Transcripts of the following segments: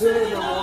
것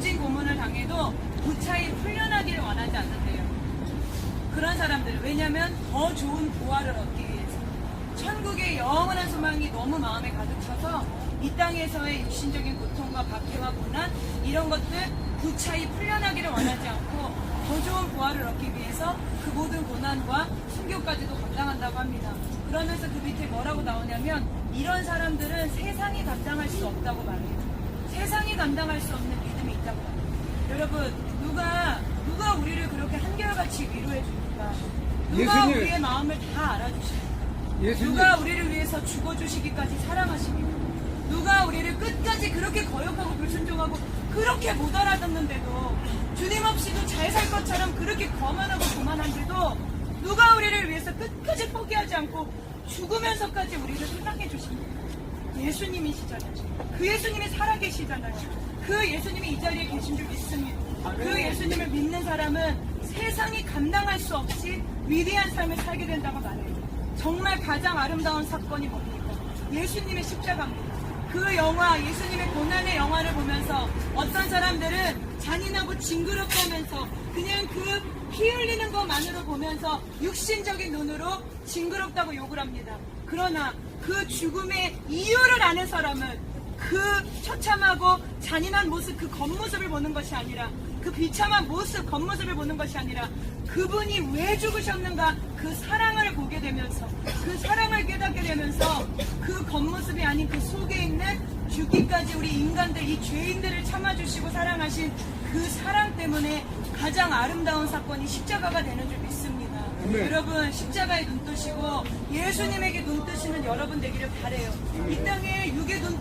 막 모진 고문을 당해도 무차히 풀려나기를 원하지 않는데요. 그런 사람들 왜냐하면 더 좋은 부활을 얻기 위해서 천국의 영원한 소망이 너무 마음에 가득 차서 이 땅에서의 육신적인 고통과 박해와 고난 이런 것들 구차히 풀려나기를 원하지 않고 더 좋은 부활을 얻기 위해서 그 모든 고난과 순교까지도 감당한다고 합니다. 그러면서 그 밑에 뭐라고 나오냐면 이런 사람들은 세상이 감당할 수 없다고 말해요. 세상이 감당할 수 없는 믿음이 있다고 말해요. 여러분 누가 누가 우리를 그렇게 한결같이 위로해 줍니까? 누가 예수님. 우리의 마음을 다 알아주십니까? 예수님, 누가 우리를 위해서 죽어주시기까지 사랑하십니까? 누가 우리를 끝까지 그렇게 거역하고 불순종하고 그렇게 못 알아듣는데도 주님 없이도 잘 살 것처럼 그렇게 거만하고 교만한데도 누가 우리를 위해서 끝까지 포기하지 않고 죽으면서까지 우리를 사랑해 주십니까? 예수님이시잖아요. 그 예수님이 살아계시잖아요. 그 예수님이 이 자리에 계신 줄 믿습니다. 그 예수님을 믿는 사람은 세상이 감당할 수 없이 위대한 삶을 살게 된다고 말해요. 정말 가장 아름다운 사건이 뭡니까? 예수님의 십자가입니다. 그 영화, 예수님의 고난의 영화를 보면서 어떤 사람들은 잔인하고 징그럽다면서 그냥 그 피 흘리는 것만으로 보면서 육신적인 눈으로 징그럽다고 욕을 합니다. 그러나 그 죽음의 이유를 아는 사람은 그 처참하고 잔인한 모습, 그 겉모습을 보는 것이 아니라 그 비참한 모습, 겉모습을 보는 것이 아니라 그분이 왜 죽으셨는가 그 사랑을 보게 되면서 그 사랑을 깨닫게 되면서 그 겉모습이 아닌 그 속에 있는 죽기까지 우리 인간들 이 죄인들을 참아주시고 사랑하신 그 사랑 때문에 가장 아름다운 사건이 십자가가 되는 줄 믿습니다. 여러분 십자가에 눈 뜨시고 예수님에게 눈 뜨시는 여러분 되기를 바래요. 이 땅에 육에 눈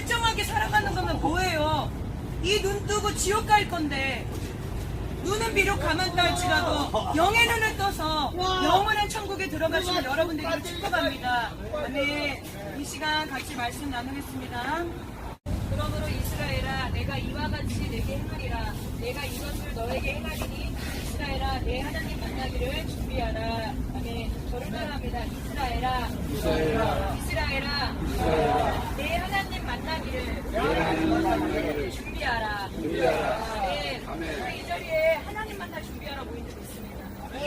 멀쩡하게 살아가는 거면 뭐예요? 이 눈 뜨고 지옥 갈 건데 눈은 비록 감았다 할지라도 영의 눈을 떠서 영원한 천국에 들어가시는 여러분 되기를 축복합니다. 아멘. 이 시간 같이 말씀 나누겠습니다. 그러므로 이스라엘아 내가 이와 같이 내게 행하리라 내가 이것을 너에게 행하리니 이스라엘아 내 하나님 만나기를 준비하라 아멘 저를 따라합니다 이스라엘아. 이스라엘아. 내 하나님 만나기를 준비하라. 네, 우리 이 자리에 하나님 만날 준비하라 모인 적 있습니다.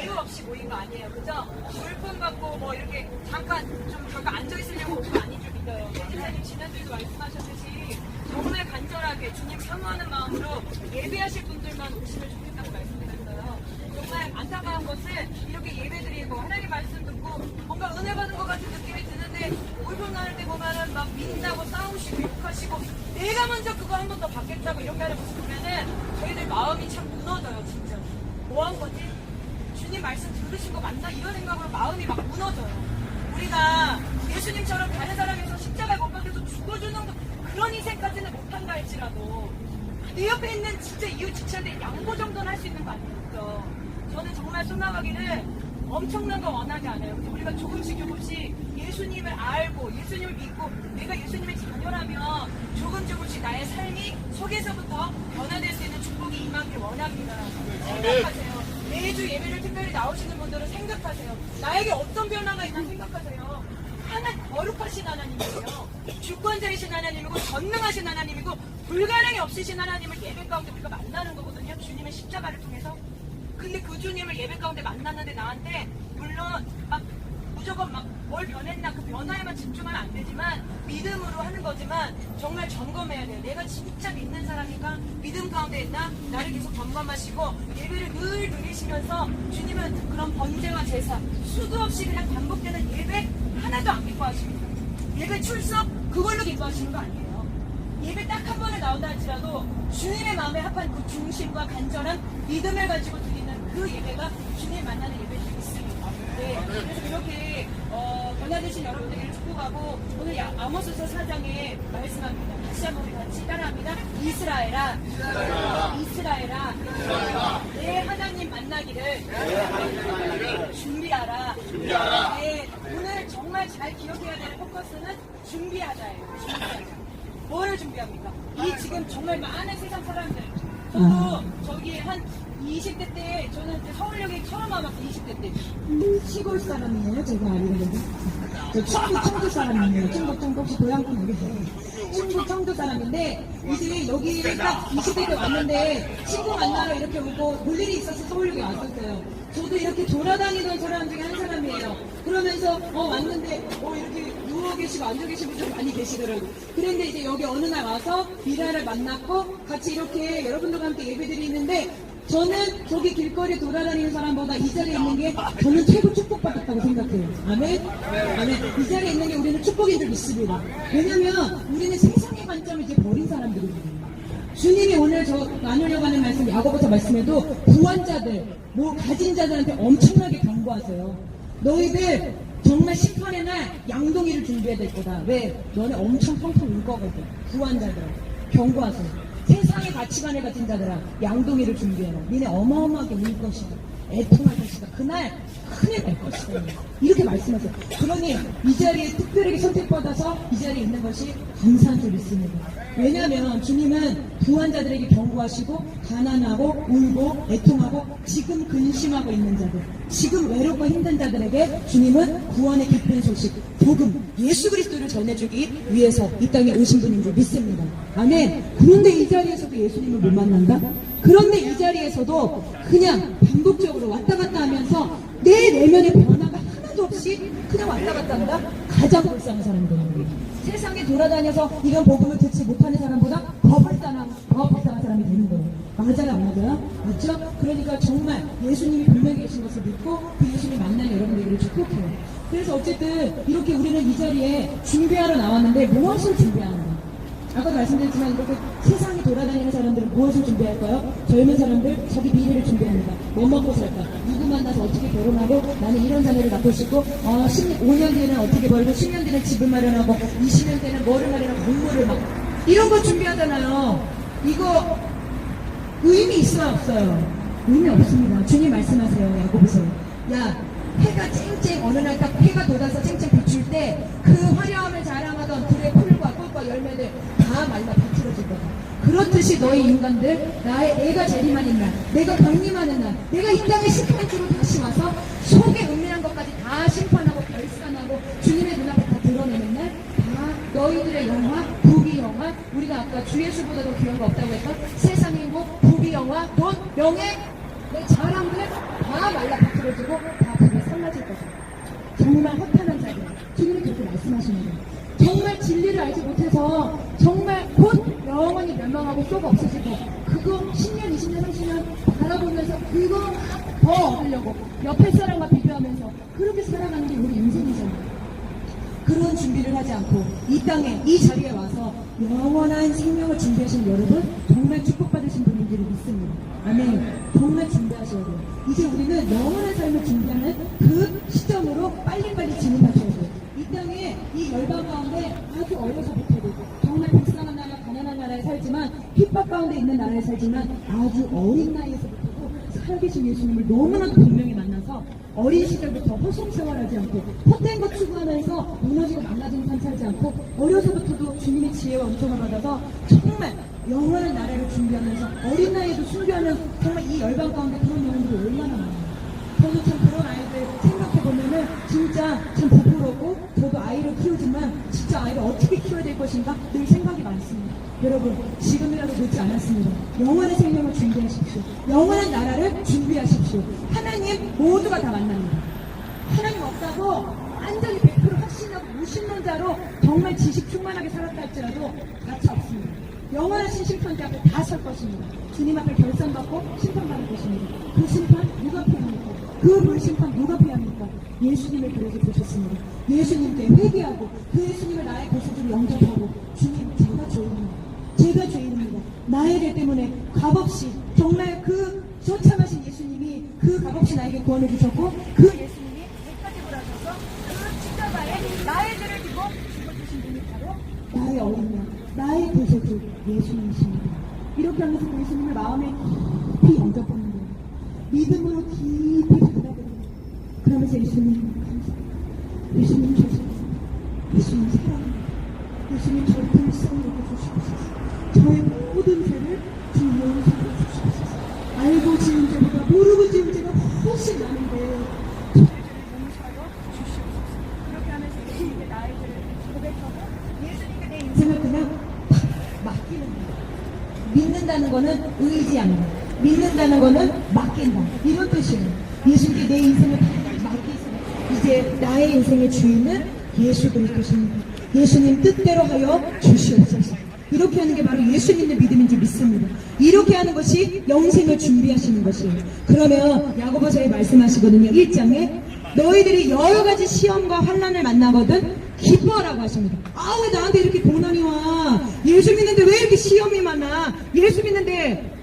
이유 없이 모인 거 아니에요. 그죠? 물품 받고 뭐 이렇게 잠깐 좀 잠깐 앉아 있으려고 온거 아닌 줄 믿어요. 예수님 지난주에도 말씀하셨듯이 정말 간절하게 주님 사모하는 마음으로 예배하실 분들만 오시면 좋겠다고 말씀드렸어요. 정말 안타까운 것은 이렇게 예배드리고 하나님 말씀 듣고 뭔가 은혜 받은 것 같은 느낌이 드는데 울분 나올 때 보면은 막 민다고 싸우시고 욕하시고 내가 먼저 그거 한 번 더 받겠다고 이렇게 하는 모습 보면은 저희들 마음이 참 무너져요 진짜. 뭐 한 거지? 주님 말씀 들으신 거 맞나? 이런 생각으로 마음이 막 무너져요. 우리가 예수님처럼 다른 사람에서 십자가에 못 박혀서 죽어주는 거 그런 희생까지는 못한다 할지라도 내 옆에 있는 진짜 이웃 지체한테 양보 정도는 할 수 있는 거 아니겠죠? 저는 정말 소나가기를 엄청난 거 원하지 않아요. 우리가 조금씩 조금씩 예수님을 알고 예수님을 믿고 내가 예수님의 자녀라면 조금 조금씩 나의 삶이 속에서부터 변화될 수 있는 축복이 임하길 원합니다. 생각하세요. 매주 예배를 특별히 나오시는 분들은 생각하세요. 나에게 어떤 변화가 있나 생각하세요. 하나 거룩하신 하나님이에요. 주권자이신 하나님이고 전능하신 하나님이고 불가능이 없으신 하나님을 예배 가운데 우리가 만나는 거거든요. 주님의 십자가를 통해서. 근데 그 주님을 예배 가운데 만났는데 나한테 물론 막 무조건 막 뭘 변했나 그 변화에만 집중하면 안 되지만 믿음으로 하는 거지만 정말 점검해야 돼요. 내가 진짜 믿는 사람인가 믿음 가운데 있나 나를 계속 점검하시고 예배를 늘 누리시면서 주님은 그런 번제와 제사 수도 없이 그냥 반복되는 예배 하나도 안 기뻐하십니다. 예배 출석 그걸로 기뻐하시는 거 아니에요. 예배 딱 한 번에 나온다 할지라도 주님의 마음에 합한 그 중심과 간절한 믿음을 가지고 드리는 그 예배가 주님 만나는 예배일 수 있습니다. 네, 그래서 이렇게 어, 변화되신 여러분들을 축복하고 오늘 야- 아모스서 4장에 말씀합니다. 다시 한번 우리 같이 따라합니다. 이스라엘아, 이스라엘아, 내 하나님 만나기를 준비하라. 네, 오늘 정말 잘 기억해야 되는 포커스는 준비하자예요. 준비하자. 뭐를 준비합니까? 이 지금 정말 많은 세상 사람들. 저도 저기 한 20대 때 저는 서울역에 처음 와봤어요. 20대 때. 시골 사람이에요, 제가 알기로는. 저 충북 청도 사람이에요. 충북 청도 혹시 고향분 여기 충북 청도 사람인데 이제 여기를 딱 20대 때 왔는데 친구 만나러 이렇게 오고 볼 일이 있어서 서울역에 왔었어요. 저도 이렇게 돌아다니던 사람 중에 한 사람이에요. 그러면서 어 왔는데 어 이렇게 누워 계시고 앉아 계신 분들 많이 계시더라고요. 그런데 이제 여기 어느 날 와서 미라를 만났고 같이 이렇게 여러분들과 함께 예배 드리는데 저는 저기 길거리 돌아다니는 사람보다 이 자리에 있는 게 저는 최고 축복받았다고 생각해요. 아멘? 아멘. 이 자리에 있는 게 우리는 축복인 줄 믿습니다. 왜냐면 우리는 세상의 관점을 이제 버린 사람들이거든요. 주님이 오늘 저 나누려고 하는 말씀, 야고보서 말씀에도 구원자들, 뭐 가진 자들한테 엄청나게 경고하세요. 너희들 정말 심판의 날 양동이를 준비해야 될 거다. 왜? 너네 엄청 펑펑 울 거거든. 구원자들한테 경고하세요. 세상의 가치관을 가진 자들아 양동이를 준비해라. 니네 어마어마하게 울 것이다. 애통할 것이다. 그날 큰일 날 것이다. 이렇게 말씀하세요. 그러니 이 자리에 특별하게 선택받아서 이 자리에 있는 것이 감사한 줄 믿습니다. 왜냐하면 주님은 부환자들에게 경고하시고 가난하고 울고 애통하고 지금 근심하고 있는 자들 지금 외롭고 힘든 자들에게 주님은 구원의 기쁜 소식 복음 예수 그리스도를 전해주기 위해서 이 땅에 오신 분인 줄 믿습니다 아멘 그런데 이 자리에서도 예수님을 못 만난다? 그런데 이 자리에서도 그냥 반복적으로 왔다 갔다 하면서 내 내면의 변화가 하나도 없이 그냥 왔다 갔다 한다? 가장 불쌍한 사람이 되는 거예요 세상에 돌아다녀서 이런 복음을 듣지 못하는 사람보다 더 불쌍한, 더 불쌍한 사람이 되는 거예요. 맞아요, 안 맞아요? 맞죠? 그러니까 정말 예수님이 분명히 계신 것을 믿고 그 예수님 만난 여러분들에게 축복해요. 그래서 어쨌든 이렇게 우리는 이 자리에 준비하러 나왔는데 무엇을 준비하는가? 아까도 말씀드렸지만 이렇게 세상에 돌아다니는 사람들은 무엇을 준비할까요? 젊은 사람들 자기 미래를 준비합니다. 뭐 먹고 살까? 누구 만나서 어떻게 결혼하고 나는 이런 자녀를 낳고 싶고 어, 10, 5년 뒤에는 어떻게 벌고 10년 뒤에는 집을 마련하고 20년 뒤에는 뭐를 마련하고 공부를 막 이런 거 준비하잖아요. 이거 의미 있어요 없어요? 의미 없습니다. 주님 말씀하세요. 야고보세요. 야 해가 쨍쨍 어느 날 딱 해가 돋아서 쨍쨍 비출 때 그 화려함을 자랑하던 들의 꽃과 열매들 다 말라 비틀어질 거다. 그렇듯이 너희 인간들 나의 내가 재림하는 날 내가 강림하는 날 내가 이 땅에 심판주로 다시 와서 속에 은밀한 것까지 다 심판하고 결산하고 주님의 눈앞에 다 드러내는 날 다 너희들의 영화 부귀 영화 우리가 아까 주 예수보다 더 귀한 거 없다고 했던 행복 부귀 영화 돈 명예 내 자랑들 다 말라 비틀어지고 다 그게 사라질 거다. 정말 허탄한 자리 주님이 그렇게 말씀하시는 거예요 정말 진리를 알지 못해서 정말 곧 영원히 멸망하고 쏙 없어지고 그거 10년 20년 30년 바라보면서 그거 막더 얻으려고 옆에 사람과 비교하면서 그렇게 살아가는 게 우리 인생이잖아요 그런 준비를 하지 않고 이 땅에 이 자리에 와서 영원한 생명을 준비하신 여러분 정말 축복받으신 분인 줄 믿습니다. 아멘. 정말 준비하셔야 돼요. 이제 우리는 영원한 삶을 준비하는 그 시점으로 빨리빨리 진입하셔야 돼요. 이 땅에 이 열방 가운데 아주 어려서부터도 정말 불쌍한 나라, 가난한 나라에 살지만 핍박 가운데 있는 나라에 살지만 아주 어린 나이에서부터도 살아계신 예수님을 너무나도 분명히 만나서 어린 시절부터 허송 생활하지 않고 헛된 것 추구하면서 무너지고 망가지는 삶 살지 않고 어려서부터도 주님의 지혜와 은총을 받아서 정말 영원한 나라를 준비하면서 어린 나이에도 순교하는 정말 이 열방 가운데 그런 영혼들이 얼마나 많아요. 저는 참 그런 아이들 생각해보면은 진짜 참 부끄럽고 저도 아이를 키우지만 진짜 아이를 어떻게 키워야 될 것인가 늘 생각이 많습니다. 여러분 지금이라도 늦지 않았습니다. 영원의 생명을 준비하십시오. 영원한 나라를 준비하십시오. 하나님 모두가 다 만납니다. 하나님 없다고 완전히 100% 확신하고 무신론자로 정말 지식 충만하게 살았다 할지라도 가차 없습니다. 영원하신 심판대 앞에 다 설 것입니다. 주님 앞에 결산받고 심판받을 것입니다. 그 심판 누가 피합니까? 그 불심판 누가 피합니까? 예수님을 그래서 보셨습니다. 예수님께 회개하고 그 예수님을 나의 구세주로 영접하고 주님 제가 죄인입니다. 제가 죄인입니다. 나의 죄 때문에 값없이 정말 그 처참하신 예수님이 그 값없이 나에게 구원을 주셨고 그 예수님이 백가지 불하셔서 그 십자가에 나의 죄를 지고 죽어주신 분이 바로 나의 어린 양, 나의 구세주 예수님이십니다. 이렇게 하면서 그 예수님을 마음에 깊이 영접하는 거예요. 믿음으로 깊이. 그러면서 예수님. 예수님 죄송합니다. 예수님 사랑합니다. 예수님 저를 불쌍히 여겨주시옵소서. 저의 모든 죄를 주 용서해 주시옵소서. 알고 지은 죄보다 모르고 지은 죄가 훨씬 많은데 저의 죄를 용서하여 주시옵소서. 그렇게 하면서 예수님께 나의 죄를 고백하고 예수님께 내 인생을 그냥 맡기는 거예요. 믿는다는 거는 의지하는 거. 믿는다는 거는 맡긴다. 이런 뜻이에요. 예수님께 내 인생을. 이제 나의 인생의 주인은 예수 그리스도십니다. 예수님 뜻대로 하여 주시옵소서. 이렇게 하는 게 바로 예수님의 믿음인지 믿습니다. 이렇게 하는 것이 영생을 준비하시는 것이에요. 그러면 야고보서에 말씀하시거든요. 1장에 너희들이 여러 가지 시험과 환난을 만나거든 기뻐하라고 하십니다. 아 왜 나한테 이렇게 고난이 와? 예수 믿는데 왜 이렇게 시험이 많아? 예수 믿는데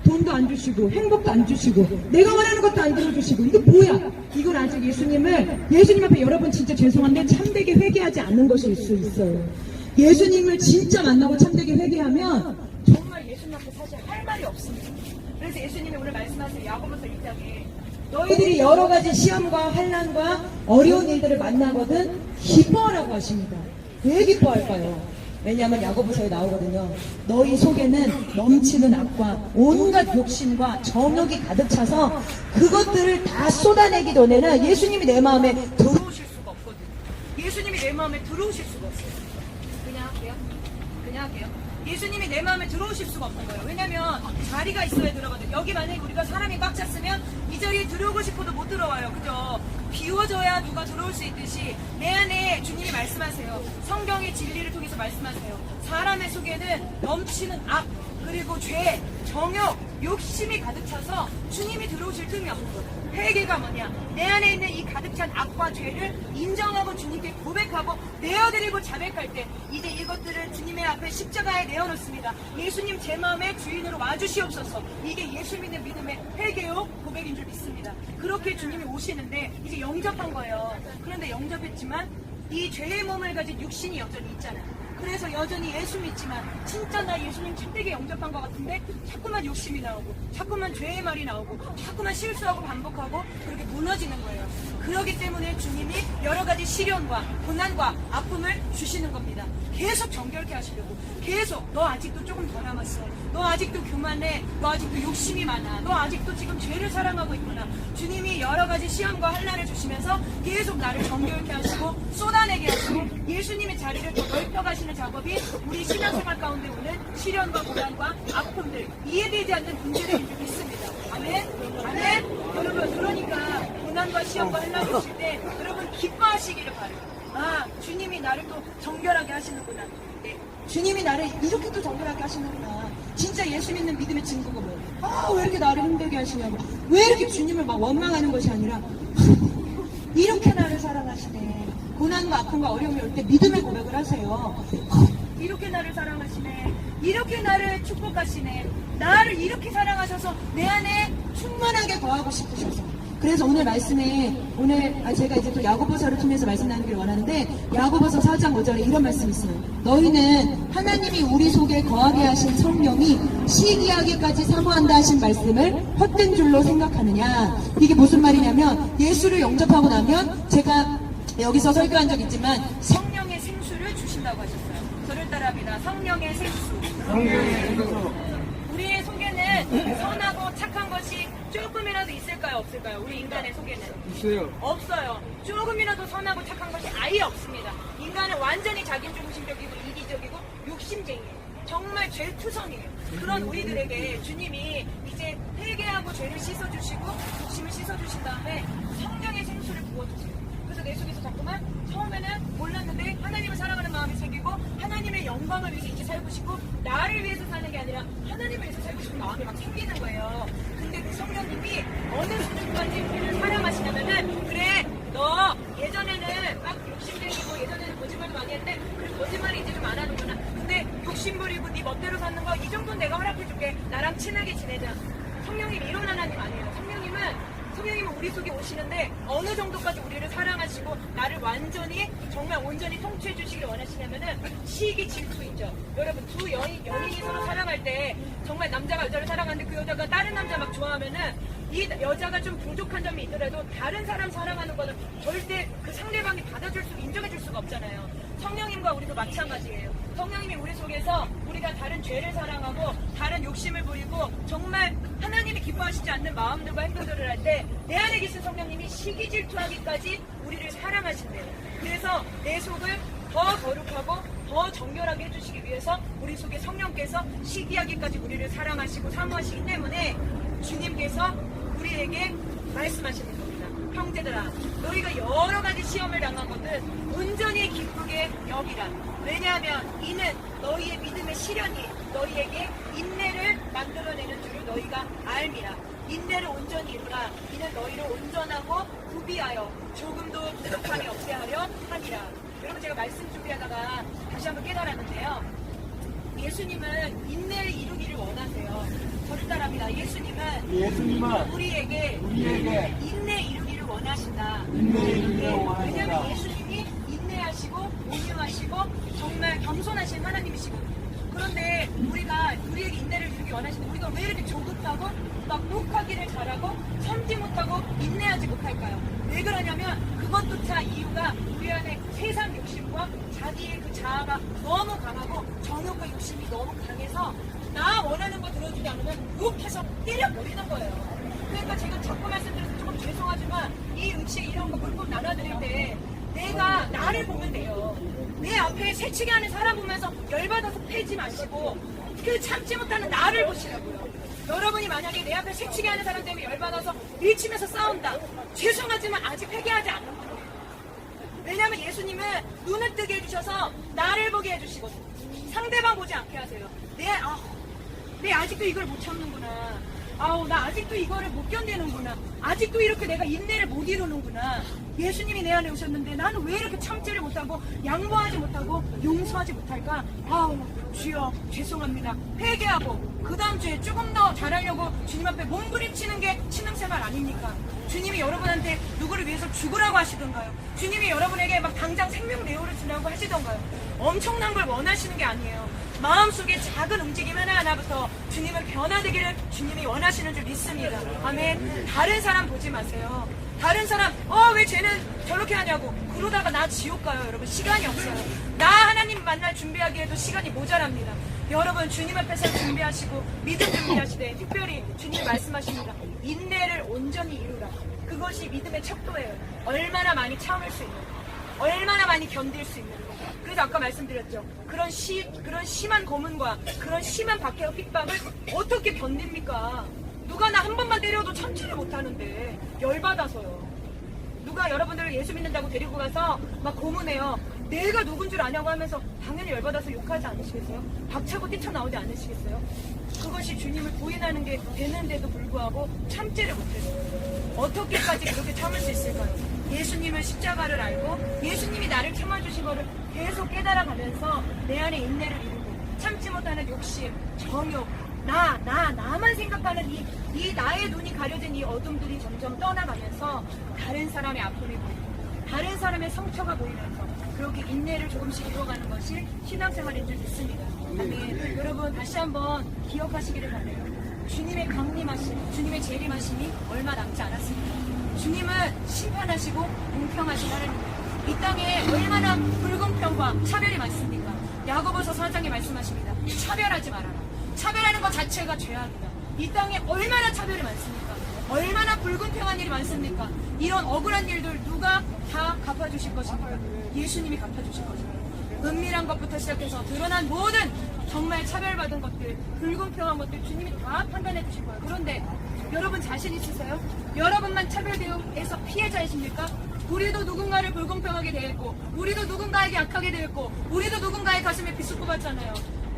주시고 행복도 안 주시고 내가 원하는 것도 안 들어주시고 이게 뭐야? 이건 아직 예수님을 예수님 앞에 여러분 진짜 죄송한데 참되게 회개하지 않는 것일 수 있어요. 예수님을 진짜 만나고 참되게 회개하면 정말 예수님 앞에 사실 할 말이 없습니다. 그래서 예수님이 오늘 말씀하신 야고보서 1장에 너희들이 여러 가지 시험과 환난과 어려운 일들을 만나거든 기뻐하라고 하십니다. 왜 기뻐할까요? 왜냐하면 야고보서에 나오거든요. 너희 속에는 넘치는 악과 온갖 욕심과 정욕이 가득 차서 그것들을 다 쏟아내기 전에는 예수님이 내 마음에 들어 들어오실 수가 없거든요. 예수님이 내 마음에 들어오실 수가 없어요. 그냥 할게요. 그냥 할게요. 예수님이 내 마음에 들어오실 수가 없는 거예요. 왜냐면 자리가 있어야 들어가거든요. 여기 만약에 우리가 사람이 꽉 찼으면 이 자리에 들어오고 싶어도 못 들어와요. 그죠? 비워져야 누가 들어올 수 있듯이 내 안에 주님이 말씀 말씀하세요. 성경의 진리를 통해서 말씀하세요. 사람의 속에는 넘치는 악, 그리고 죄, 정욕, 욕심이 가득 차서 주님이 들어오실 틈이 없는 거예요. 회개가 뭐냐? 내 안에 있는 이 가득 찬 악과 죄를 인정하고 주님께 고백하고 내어드리고 자백할 때 이제 이것들을 주님의 앞에 십자가에 내어놓습니다. 예수님 제 마음의 주인으로 와주시옵소서. 이게 예수 믿는 믿음의 회개요 고백인 줄 믿습니다. 그렇게 주님이 오시는데 이제 영접한 거예요. 그런데 영접했지만 이 죄의 몸을 가진 육신이 여전히 있잖아요. 그래서 여전히 예수 믿지만 진짜 나 예수님 참되게 영접한 것 같은데 자꾸만 욕심이 나오고 자꾸만 죄의 말이 나오고 자꾸만 실수하고 반복하고 그렇게 무너지는 거예요. 그러기 때문에 주님이 여러 가지 시련과 고난과 아픔을 주시는 겁니다. 계속 정결케 하시려고 계속 너 아직도 조금 더 남았어. 너 아직도 교만해. 너 아직도 욕심이 많아. 너 아직도 지금 죄를 사랑하고 있구나. 주님이 여러 가지 시험과 환란을 주시면서 계속 나를 정결케 하시고 쏟아내게 하시고 예수님의 자리를 더 넓혀 가시는 작업이 우리 신앙생활 가운데 오는 시련과 고난과 아픔들 이해되지 않는 문제들인 줄 믿습니다. 아멘. 아멘. 시험과 환란이 오실 때 여러분 기뻐하시기를 바래요. 아 주님이 나를 또 정결하게 하시는구나. 네. 주님이 나를 이렇게 또 정결하게 하시는구나. 진짜 예수 믿는 믿음의 증거가 뭐예요? 아, 왜 이렇게 나를 힘들게 하시냐고. 왜 이렇게 주님을 막 원망하는 것이 아니라, 이렇게 나를 사랑하시네. 고난과 아픔과 어려움이 올 때 믿음의 고백을 하세요. 이렇게 나를 사랑하시네. 이렇게 나를 축복하시네. 나를 이렇게 사랑하셔서 내 안에 충만하게 거하고 싶으셔서. 그래서 오늘 말씀에 오늘 아, 제가 이제 또 야고보서를 통해서 말씀 나누기를 원하는데 야고보서 4장 5절에 이런 말씀이 있어요. 너희는 하나님이 우리 속에 거하게 하신 성령이 시기하기까지 사모한다 하신 말씀을 헛된 줄로 생각하느냐. 이게 무슨 말이냐면 예수를 영접하고 나면 제가 여기서 설교한 적 있지만 성령의 생수를 주신다고 하셨어요. 저를 따라합니다. 성령의 생수. 우리의 속에는 선하고 착한 것이 조금이라도 있을까요? 없을까요? 우리 인간의 속에는. 있어요. 없어요. 조금이라도 선하고 착한 것이 아예 없습니다. 인간은 완전히 자기중심적이고 이기적이고 욕심쟁이에요. 정말 죄투성이에요. 그런 우리들에게 주님이 이제 회개하고 죄를 씻어주시고 욕심을 씻어주신 다음에 성령의 생수를 부어주세요. 그래서 내 속에서 자꾸만 처음에는 몰랐는데 하나님을 사랑하는 마음이 생기고 하나님의 영광을 위해서 이제 살고 싶고 나를 위해서 사는 게 아니라 하나님을 위해서 살고 싶은 마음이 막 생기는 거예요. 그 어느 수준까지 우리를 사랑하시냐면은 그래 너 예전에는 막 욕심쟁이고 예전에는 거짓말도 많이 했는데 그래 거짓말이 이제 좀 안 하는구나. 근데 욕심 부리고 네 멋대로 사는 거 이 정도는 내가 허락해줄게. 나랑 친하게 지내자. 성령님이 이런 하나님 아니에요. 성령님은 성령님은 우리 속에 오시는데 어느 정도까지 우리를 사랑하시고 나를 완전히 정말 온전히 통치해 주시길 원하시냐면은 시기 질투 있죠. 여러분 두 연인, 연인이 서로 사랑할 때 정말 남자가 여자를 사랑하는데 그 여자가 다른 남자 막 좋아하면은 이 여자가 좀 부족한 점이 있더라도 다른 사람 사랑하는 거는 절대 그 상대방이 받아줄 수, 인정해 줄 수가 없잖아요. 성령님과 우리도 마찬가지예요. 성령님이 우리 속에서 우리가 다른 죄를 사랑하고 다른 욕심을 부리고 정말 하나님이 기뻐하시지 않는 마음들과 행동들을 할 때 내 안에 계신 성령님이 시기 질투하기까지 우리를 사랑하신대요. 그래서 내 속을 더 거룩하고 더 정결하게 해주시기 위해서 우리 속에 성령께서 시기하기까지 우리를 사랑하시고 사모하시기 때문에 주님께서 우리에게 말씀하시는 겁니다. 형제들아, 너희가 여러 가지 시험을 당한 것은 온전히 기쁘게 여기라. 왜냐하면 이는 너희의 믿음의 시련이 너희에게 인내를 만들어내는 줄을 너희가 알미라. 인내를 온전히 이루라. 이는 너희를 온전하고 구비하여 조금도 부족함이 없게 하려 함이라. 여러분 제가 말씀 준비하다가 다시 한번 깨달았는데요. 예수님은 인내를 이루기를 원하세요. 따라합니다. 예수님은 예수님은 우리에게 우리에게 인내 이루기를 원하신다. 인내 이루기를 네, 원하신다. 왜냐하면 예수님이 인내하시고 온유하시고 정말 겸손하신 하나님이시거든요. 그런데 우리가 우리에게 인내를 이루기 원하시는데 우리가 왜 이렇게 조급하고 막 욕하기를 잘하고 참지 못하고 인내하지 못할까요? 왜 그러냐면 그것조차 이유가 우리 안에 세상 욕심과 자기의 그 자아가 너무 강하고 정욕과 욕심이 너무 강해서 나 원하는 거 들어주지 않으면 욕해서 때려버리는 거예요. 그러니까 제가 자꾸 말씀드려서 조금 죄송하지만 이 음식 이런 거 물품 나눠드릴 때 내가 나를 보면 돼요. 내 앞에 새치기 하는 사람 보면서 열받아서 패지 마시고 그 참지 못하는 나를 보시라고요. 여러분이 만약에 내 앞에 새치기 하는 사람 때문에 열받아서 밀치면서 싸운다. 죄송하지만 아직 회개하지 않는 거예요. 왜냐하면 예수님은 눈을 뜨게 해주셔서 나를 보게 해주시거든요. 상대방 보지 않게 하세요. 내, 아, 내 아직도 이걸 못 참는구나. 아우, 나 아직도 이거를 못 견디는구나. 아직도 이렇게 내가 인내를 못 이루는구나. 예수님이 내 안에 오셨는데 나는 왜 이렇게 참지를 못하고 양보하지 못하고 용서하지 못할까? 아우, 주여, 죄송합니다. 회개하고 그 다음 주에 조금 더 잘하려고 주님 앞에 몸부림치는 게 신앙생활 아닙니까? 주님이 여러분한테 누구를 위해서 죽으라고 하시던가요? 주님이 여러분에게 막 당장 생명내오를 주라고 하시던가요? 엄청난 걸 원하시는 게 아니에요. 마음속에 작은 움직임 하나하나부터 주님을 변화되기를 주님이 원하시는 줄 믿습니다. 아멘. 다른 사람 보지 마세요. 다른 사람, 어, 왜 쟤는 저렇게 하냐고. 그러다가 나 지옥 가요, 여러분. 시간이 없어요. 나 하나님 만날 준비하기에도 시간이 모자랍니다. 여러분, 주님 앞에서 준비하시고, 믿음 준비하시되, 특별히 주님이 말씀하십니다. 인내를 온전히 이루라. 그것이 믿음의 척도예요. 얼마나 많이 참을 수 있는, 얼마나 많이 견딜 수 있는. 그래서 아까 말씀드렸죠. 그런 시, 그런 심한 고문과 그런 심한 박해와 핍박을 어떻게 견딥니까? 누가 나 한 번만 때려도 참지를 못하는데 열받아서요. 누가 여러분들을 예수 믿는다고 데리고 가서 막 고문해요. 내가 누군 줄 아냐고 하면서 당연히 열받아서 욕하지 않으시겠어요? 박차고 뛰쳐나오지 않으시겠어요? 그것이 주님을 부인하는 게 되는데도 불구하고 참지를 못해요. 어떻게까지 그렇게 참을 수 있을까요? 예수님을 십자가를 알고 예수님이 나를 참아주신 거를 계속 깨달아가면서 내 안에 인내를 이루고 참지 못하는 욕심, 정욕, 나, 나, 나만 생각하는 이, 이 나의 눈이 가려진 이 어둠들이 점점 떠나가면서 다른 사람의 아픔이 보이고 다른 사람의 상처가 보이면서 그렇게 인내를 조금씩 이루어가는 것이 신앙생활인 줄 믿습니다. 아멘. 여러분 다시 한번 기억하시기를 바래요. 주님의 강림하심, 주님의 재림하심이 얼마 남지 않았습니다. 주님은 심판하시고 공평하신 하나님이에요. 이 땅에 얼마나 불공평과 차별이 많습니까? 야고보서 4장에 말씀하십니다. 차별하지 말아라. 차별하는 것 자체가 죄악이다. 이 땅에 얼마나 차별이 많습니까? 얼마나 불공평한 일이 많습니까? 이런 억울한 일들 누가 다 갚아주실 것입니까? 예수님이 갚아주실 것입니다. 은밀한 것부터 시작해서 드러난 모든 정말 차별받은 것들, 불공평한 것들 주님이 다 판단해 주실 거예요. 그런데 여러분 자신 있으세요? 여러분만 차별 대우에서 피해자이십니까? 우리도 누군가를 불공평하게 대했고, 우리도 누군가에게 악하게 대했고, 우리도 누군가의 가슴에 비수 꼽았잖아요.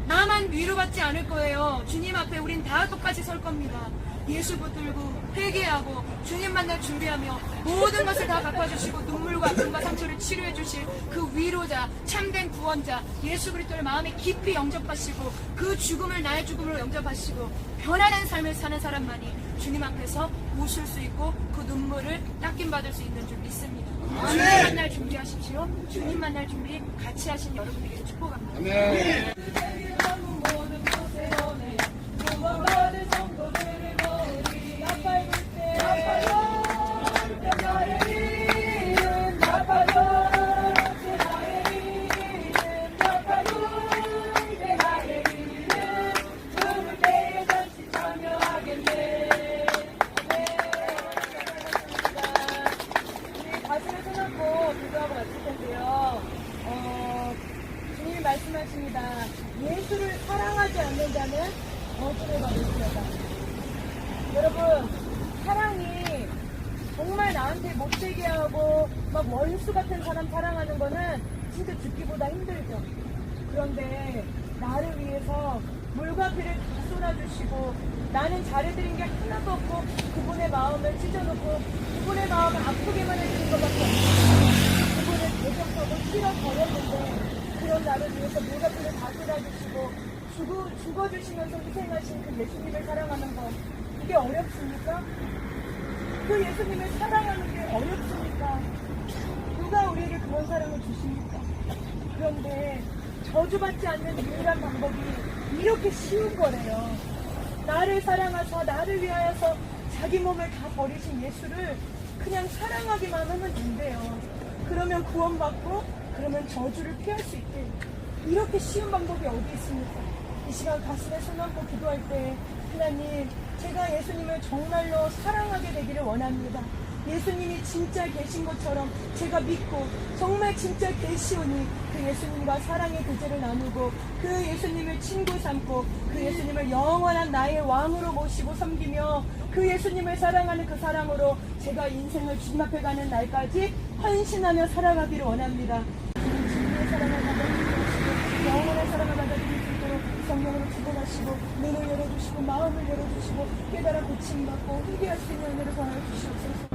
나만 위로받지 않을 거예요. 주님 앞에 우린 다 똑같이 설 겁니다. 예수 붙들고 회개하고 주님 만날 준비하며 모든 것을 다 갚아주시고 눈물과 아픔과 상처를 치료해 주실 그 위로자 참된 구원자 예수 그리스도를 마음에 깊이 영접하시고 그 죽음을 나의 죽음으로 영접하시고 변화된 삶을 사는 사람만이 주님 앞에서 웃을 수 있고 그 눈물을 닦임 받을 수 있는 줄 믿습니다. 주님 만날 준비하십시오. 주님 만날 준비 같이 하신 여러분에게 축복합니다. 모든 않는 자는 저주를 받을지어다. 여러분, 사랑이 정말 나한테 못되게 하고 막 원수 같은 사람 사랑하는 거는 진짜 죽기보다 힘들죠. 그런데 나를 위해서 물과 피를 다 쏟아주시고 나는 잘해드린 게 하나도 없고 그분의 마음을 찢어놓고 그분의 마음을 아프게만 해주는 것밖에 없어요. 그분을 대적하고 싫어버렸는데 그런 나를 위해서 물과 피를 다 쏟아주시고 죽어, 죽어주시면서 희생하신 그 예수님을 사랑하는 것 이게 어렵습니까? 그 예수님을 사랑하는 게 어렵습니까? 누가 우리에게 그런 사랑을 주십니까? 그런데 저주받지 않는 유일한 방법이 이렇게 쉬운 거래요. 나를 사랑하사 나를 위하여서 자기 몸을 다 버리신 예수를 그냥 사랑하기만 하면 된대요. 그러면 구원받고 그러면 저주를 피할 수 있대. 이렇게 쉬운 방법이 어디 있습니까? 이 시간 가슴에 손 얹고 기도할 때 하나님 제가 예수님을 정말로 사랑하게 되기를 원합니다. 예수님이 진짜 계신 것처럼 제가 믿고 정말 진짜 계시오니 그 예수님과 사랑의 교제를 나누고 그 예수님을 친구 삼고 그 예수님을 영원한 나의 왕으로 모시고 섬기며 그 예수님을 사랑하는 그 사랑으로 제가 인생을 주님 앞에 가는 날까지 헌신하며 살아가기를 원합니다. 주시고 눈을 열어주시고 마음을 열어주시고 깨달아 고침받고 회개할 수 있는 은혜를 더하여 주시옵소서.